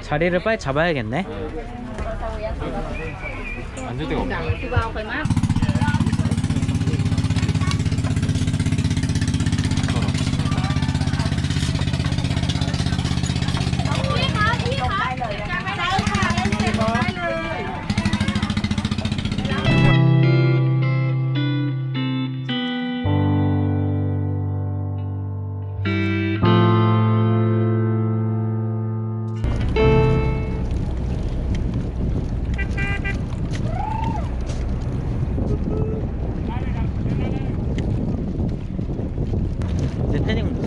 자리를 빨리 잡아야겠네. 앉을 데가 없네.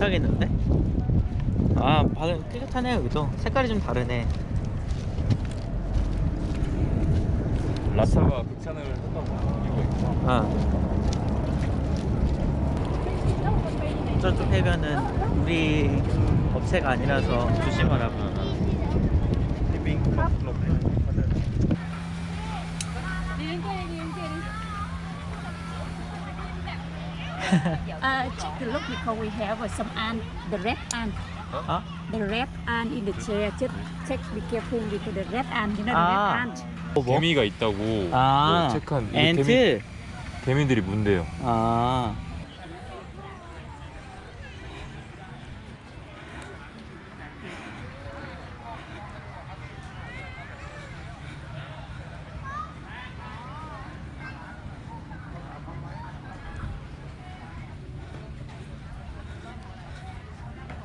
하겠는데? 아, 바늘 깨끗하네 여기도. 색깔이 좀 다르네. 라차가 극찬을 했다고 이유가 있구나. 아. 저쪽 해변은 우리 업체가 아니라서 조심하라고. Uh, check the look because we have uh, some ant, the red ant, 어? the red ant in the chair. Just check, be careful with the red ant. You know the Ah. red ant. 뭐? 개미가 있다고 아, 뭐 체크한 이게 개미, 엔트. 개미들이 문대요. 아.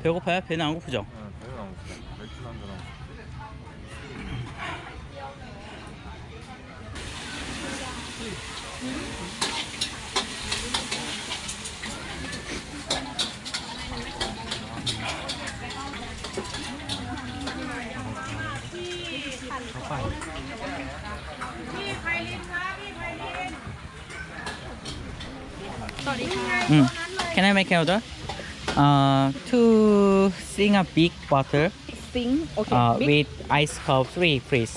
배고파요? 배는 안 고프죠? 응, 배는 안 고프다. 맥주 한잔 하고. Can I make order? Uh, two sing a big bottle Thing. Okay. uh, big. with ice cup three, please.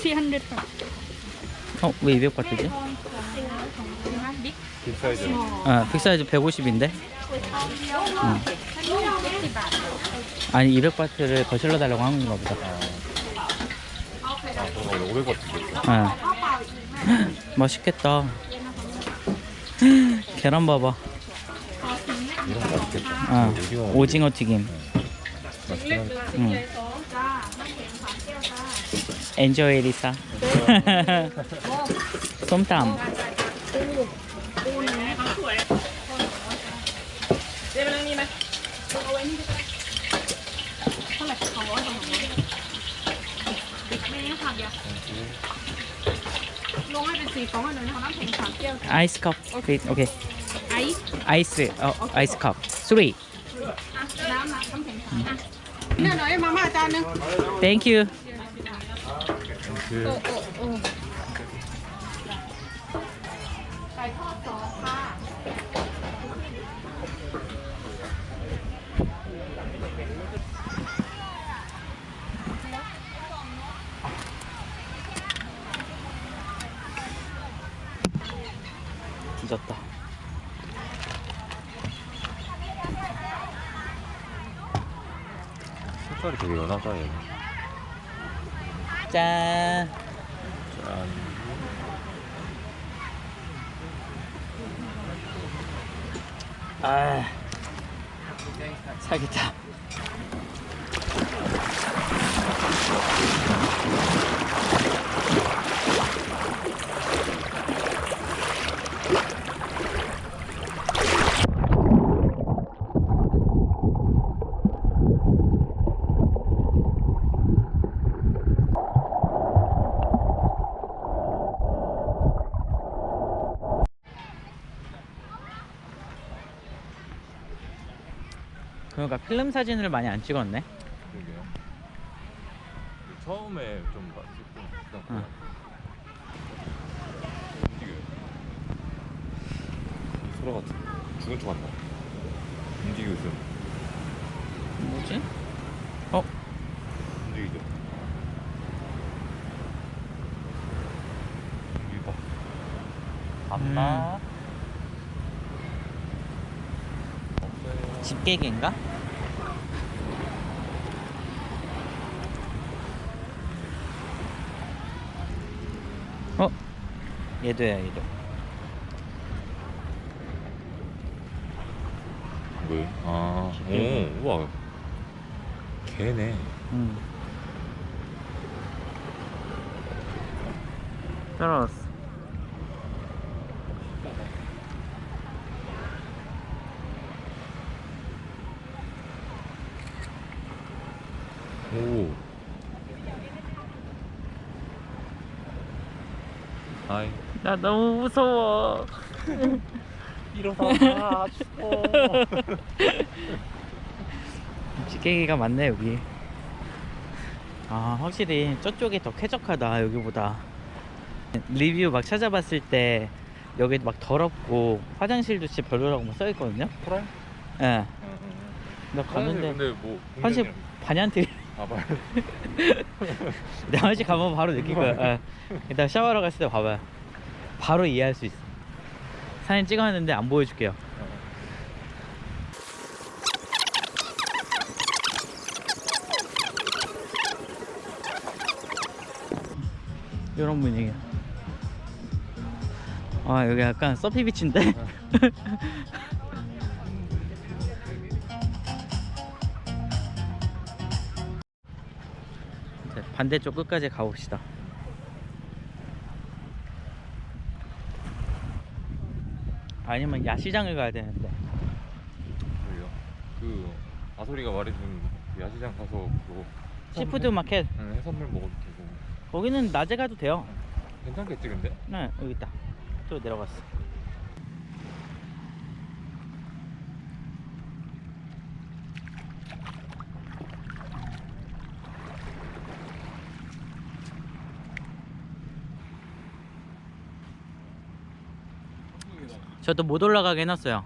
300. 어, 왜 200 바트지? Big. 빅 사이즈. 아, 빅사이즈 150인데? 아니, 200 바트를 거실러 달라고 한 건가 보다. 아, 그럼 500 같은데. 아. 맛있겠다. 계란 봐봐. 아, 오징어. 튀김. 엔조이 리사. 솜땀. Ice cup. Okay. okay. Ice. Ice. Uh, oh, ice cup. Three. Hmm. Thank you. Oh, oh, oh. 색깔이 되게 연하다 얘. 짠. 짠. 아. 사기다. 그러니까 필름 사진을 많이 안 찍었네. 그러게요. 처음에 좀 그다음 응. 움직여요. 소라 같은 죽은 척 한다. 움직이고 있어. 뭐지? 집게개인가? 어? 얘도야 얘도 뭐야? 아, 오, 우와. 개네. 응 따라왔어 오. 하이. 나 너무 무서워 일어나, 죽어. 찌개기가 많네 여기 아 확실히 저쪽이 더 쾌적하다 여기보다 리뷰 막 찾아봤을 때 여기 막 더럽고 화장실도 진짜 별로라고 막 써있거든요 그래? 예. 나 가는데 근데 뭐. 화장실 반얀트 아, 말. 나머지 가면 바로 느낄 거야 예. 일단 샤워하러 갔을 때 봐봐요. 바로 이해할 수 있어. 사진 찍어놨는데 안 보여줄게요. 이런 분위기야. 아 여기 약간 서피 비치인데 반대쪽 끝까지 가봅시다 아니면 야시장을 가야 되는데 뭐예요? 그, 아소리가 말해준 그 야시장 가서 그거. 시푸드 마켓 응, 해산물 먹어도 되고. 거기는 낮에 가도 돼요 괜찮겠지, 근데? 네 여기 있다 또 내려갔어 저도 못 올라가게 해놨어요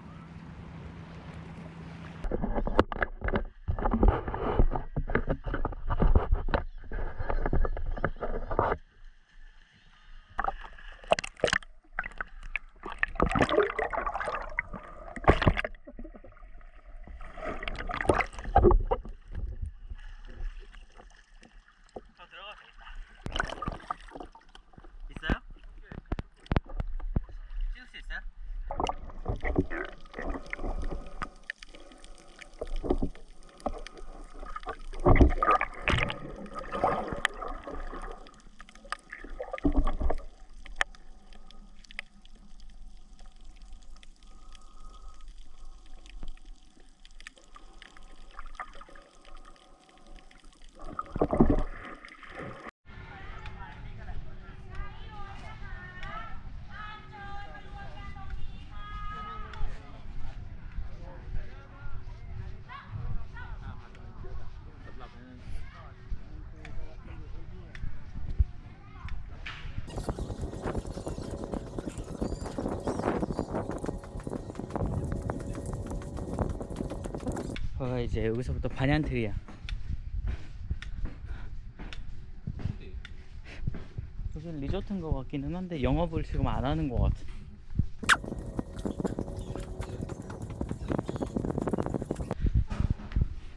어 이제 여기서부터 반얀트리야. 여기 리조트인 것 같기는 한데 영업을 지금 안 하는 것 같아.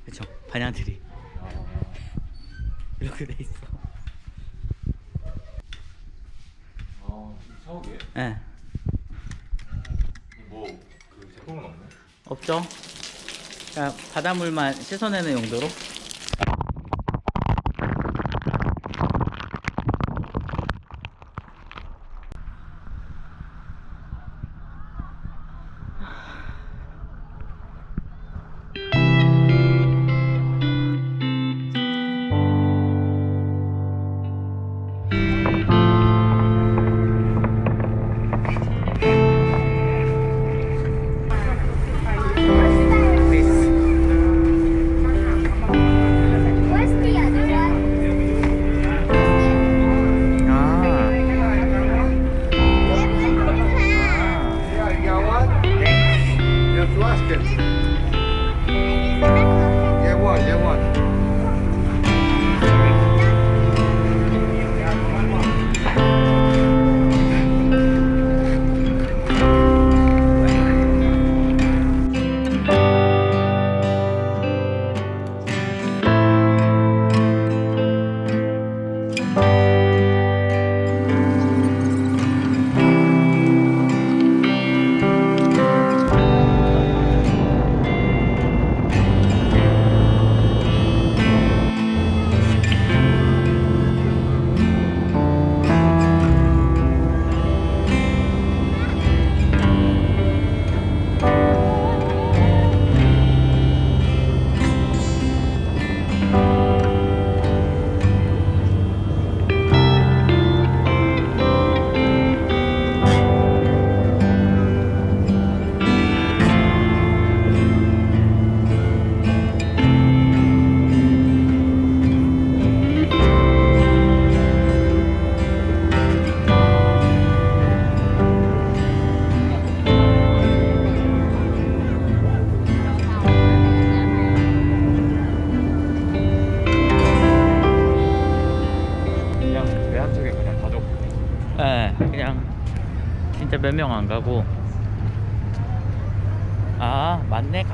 그쵸 반얀트리 이렇게 돼 있어. 아? 예 뭐, 그 제품은 없네? 없죠. 그냥 바닷물만 씻어내는 용도로.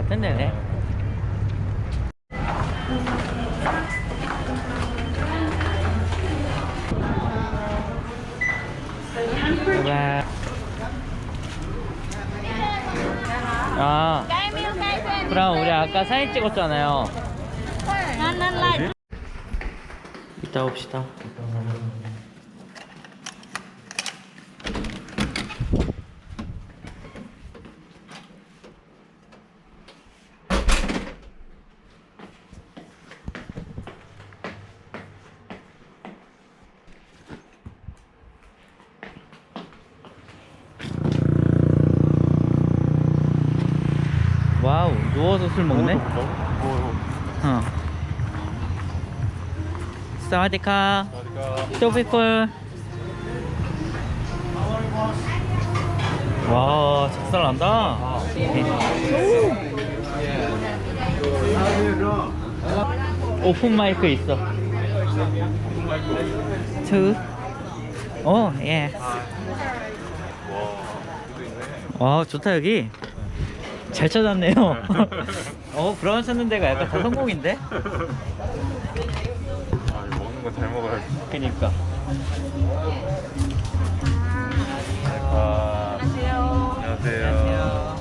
같은 데네 와. 아. 그럼 우리 아까 사진 찍었잖아요. 이따 봅시다 누워서 술 먹네? 어 사와디카. 또피콜 와 작살 난다. 오픈 마이크 있어. 투 오, 예. 와, 좋다 여기. 잘 찾았네요. 어, 브라운 찾는 데가 약간 다 성공인데? 아 이거 먹는 거 잘 먹어야지 그니까. 아, 안녕하세요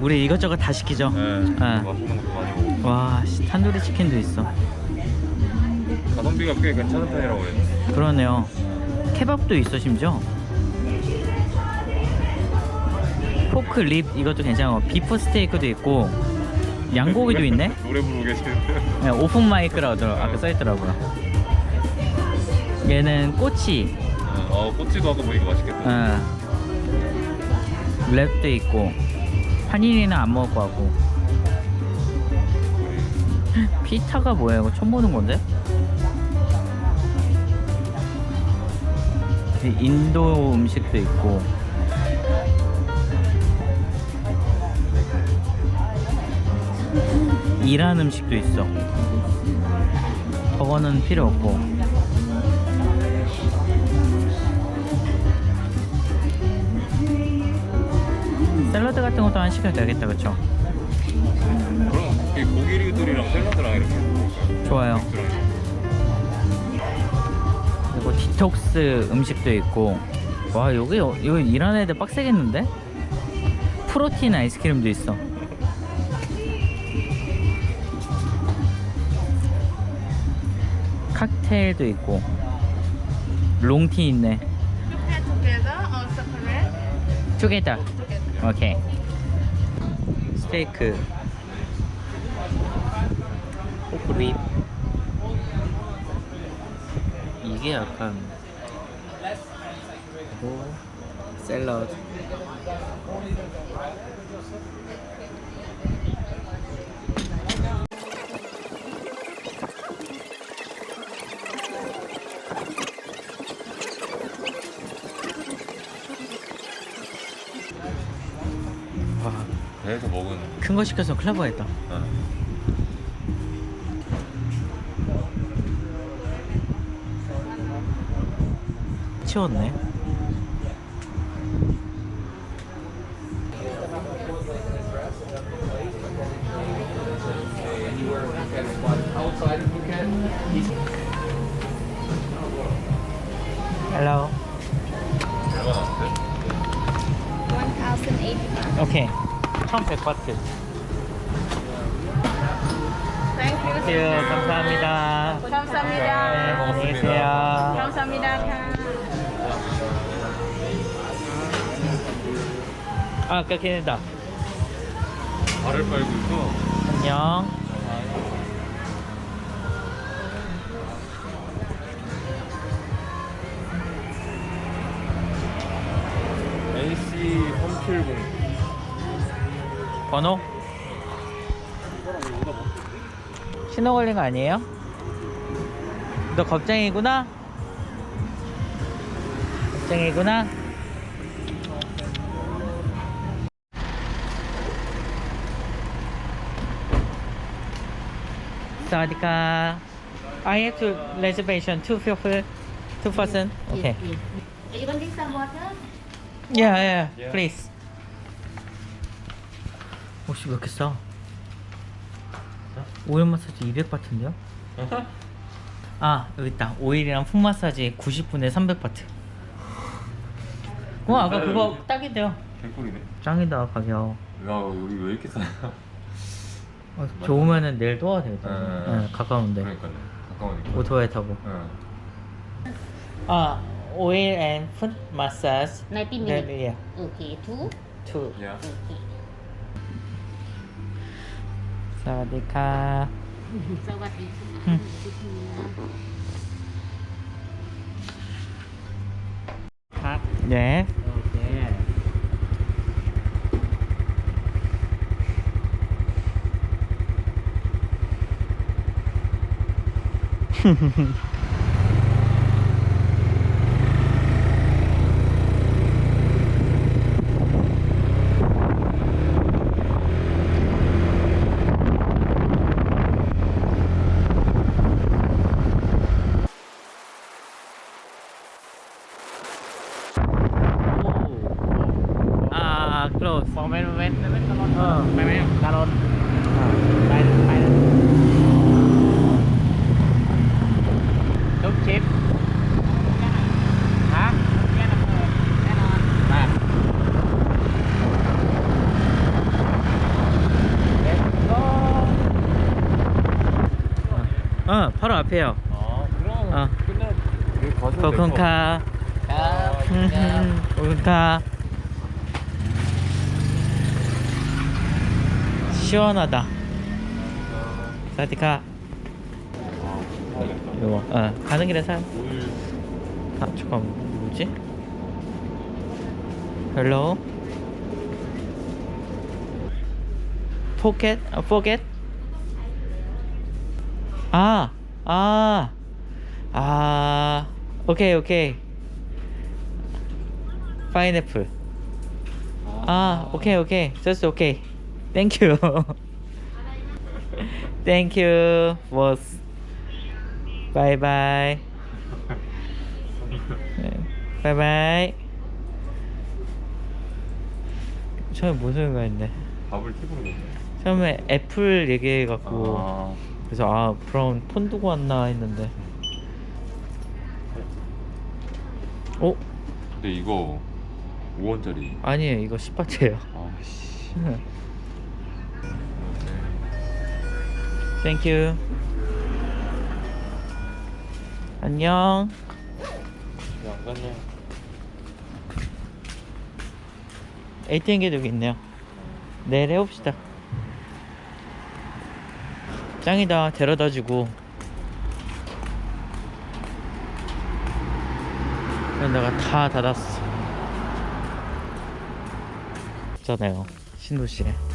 우리 이것저것 다 시키죠. 네 아. 맛있는 것도 많이 먹고 와, 씨, 탄두리 치킨도 있어. 가성비가 꽤 괜찮은 편이라고 해요 그러네요. 케밥도 있어 심지어. 포크 립 이것도 괜찮고 비프 스테이크도 있고 양고기도 있네. 노래 부르고 계시는데. 네, 오픈 마이크라고 하더라- 아까 써 있더라고요. 얘는 꼬치, 어 꼬치도 아까 보니까 맛있겠다. 어, 랩도 있고 한인이는 안 먹을 거 같고. 피타가 뭐야 이거 처음 보는 건데? 인도 음식도 있고 이란 음식도 있어. 저거는 필요 없고. 샐러드 같은 것도 하나 시켜도 되겠다 그쵸? 그럼 이 고기류들이랑 샐러드랑 이렇게 좋아요. 그리고 디톡스 음식도 있고. 와 여기 어- 이거 일하는 애들 빡세겠는데? 프로틴 아이스크림도 있어 테일도 있고. 롱티 있네. together separate? 투게더 오케이. 스테이크. 포크립 이게 약간 그리고 샐러드 큰 거 시켜서 클라버했다 어. 치웠네 1100바트 Thank you. 땡큐 감사합니다. 네, 감사합니다. 안녕히 계세요. 감사합니다. 아 아까 걔네다. 발을 빨고 있어 안녕 번호? 신호 걸린 거 아니에요? 너 겁쟁이구나? 겁쟁이구나? 사와디카 I have to reservation two people Two person? Okay. Are you want to drink some water? Yeah, yeah, Yeah. please. 혹시 왜 이렇게 싸? 오일 마사지 200바트인데요? 아 여기 있다 오일이랑 풋 마사지 90분에 300바트 어 아까 그거 딱인데요 개꿀이네. 짱이다 가격 야 여기 왜 이렇게 싸? 어, 좋으면은 내일 또 와도 되겠다 응. 네, 가까운데 그러니까요. 가까우니까. 오토바이 타고 응. 아 오일 앤 풋 마사지 90 네, minutes. 네, Okay, two. 투 야. Okay. วัสดีครับสวัสดีค่ะอืมครับ예โอเคอ่า terus momen momen momen kalon oh. momen kalon đây đây chúc chip hả à. 어, 바로 앞에 요. 어, 그 럼. 어. 끝 나. 거기 거성 카. 아, 고성 카. 시원하다 사디카 이거 어 가는 길에 사 아 잠깐 뭐지? 헬로 포켓? 아 포켓? 아, 아, 아, 오케이, 오케이. 파인애플. 아, 오케이, 오케이. just 오케이. Thank you. Thank you, boss. Bye bye. Bye bye. 처음에 무슨 생각 했네. 밥을 팁으로 줬네. 처음에 애플 얘기해 갖고. 아. 그래서 아 브라운 폰 두고 왔나 했는데 어? 근데 이거 5원짜리. 아니에요 이거 10바트예요 아씨. 땡큐 안녕. 안 갔냐? ATM기도 여기 있네요. 내일 해봅시다. 짱이다 데려다주고. 내가 다 닫았어. 있잖아요. 신도시에